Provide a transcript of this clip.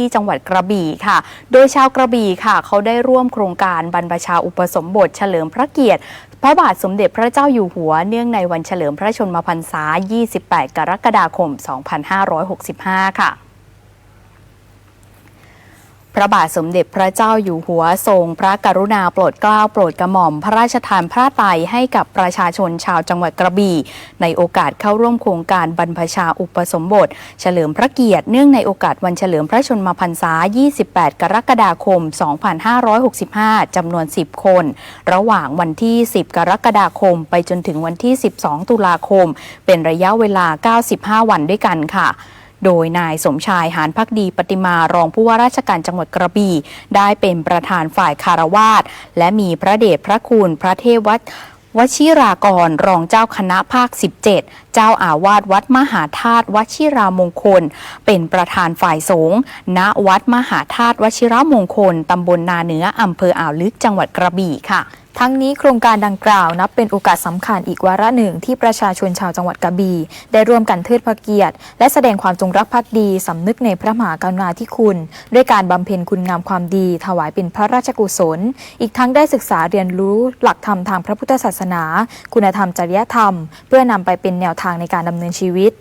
ที่จังหวัดกระบี่ค่ะ โดยชาวกระบี่ค่ะ เขาได้ร่วมโครงการบรรพชาอุปสมบทเฉลิมพระเกียรติ พระบาทสมเด็จพระเจ้าอยู่หัวเนื่องในวันเฉลิมพระชนมพรรษา 28 กรกฎาคม 2565 ค่ะ ระบาทสมเด็จพระเจ้าอยู่หัวทรง พระกรุณาโปรดเกล้าโปรดกระหม่อม พระราชทานพระไตรให้กับประชาชนชาวจังหวัดกระบี่ ในโอกาสเข้าร่วมโครงการบรรพชาอุปสมบท เฉลิมพระเกียรติเนื่องในโอกาสวันเฉลิมพระชนมพรรษา 28 กรกฎาคม 2565 จำนวน 10 คน ระหว่างวันที่ 10 กรกฎาคม ไปจนถึงวันที่ 12 ตุลาคม เป็นระยะเวลา 95 วันด้วยกันค่ะ โดยนายสมชายหานพักดีปฏิมารองผู้ว่าราชการจังหวัดกระบี่ได้เป็นประธานฝ่ายคารวาสและมีพระเดชพระคุณพระเทพวัดวชิรากรรองเจ้าคณะภาค 17 เจ้าอาวาสวัดมหาธาตุวชิรามงคล เป็นประธานฝ่ายสงฆ์ณวัดมหาธาตุวชิรามงคล ตำบลนาเหนืออำเภออ่าวลึกจังหวัดกระบี่ค่ะ ทั้งนี้โครงการดังกล่าวนับเป็นโอกาสสำคัญอีกวาระหนึ่งที่ประชาชนชาวจังหวัดกระบี่ได้ร่วมกันเทิดพระเกียรติ และแสดงความจงรักภักดีสำนึกในพระมหากรุณาธิคุณ ด้วยการบำเพ็ญคุณงามความดี ถวายเป็นพระราชกุศล อีกทั้งได้ศึกษาเรียนรู้หลักธรรมทางพระพุทธศาสนา คุณธรรมจริยธรรม เพื่อนำไปเป็นแนวทางในการดำเนินชีวิต